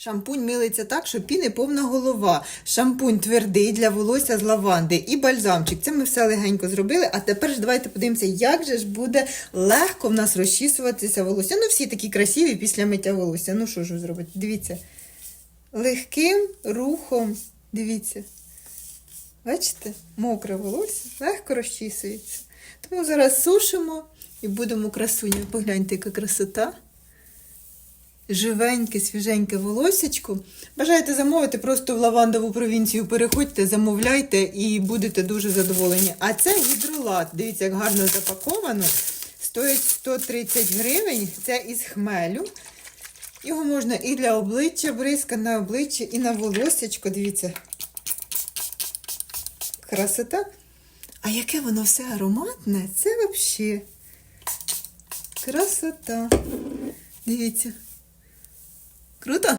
Шампунь милиться так, що піни повна голова. Шампунь твердий для волосся з лаванди і бальзамчик. Це ми все легенько зробили. А тепер ж давайте подивимося, як же ж буде легко в нас розчісуватися волосся. Ну, всі такі красиві після миття волосся. Ну що ж ви зробите? Дивіться. Легким рухом. Дивіться. Бачите, мокре волосся легко розчісується. Тому зараз сушимо і будемо красуню. Погляньте, яка красота. Живеньке, свіженьке волосечко. Бажаєте замовити, просто в лавандову провінцію переходьте, замовляйте і будете дуже задоволені. А це гідролат. Дивіться, як гарно запаковано. Стоїть 130 гривень. Це із хмелю. Його можна і для обличчя бризка, на обличчя, і на волосечко. Дивіться. Красота. А яке воно все ароматне, це взагалі красота. Дивіться. Круто?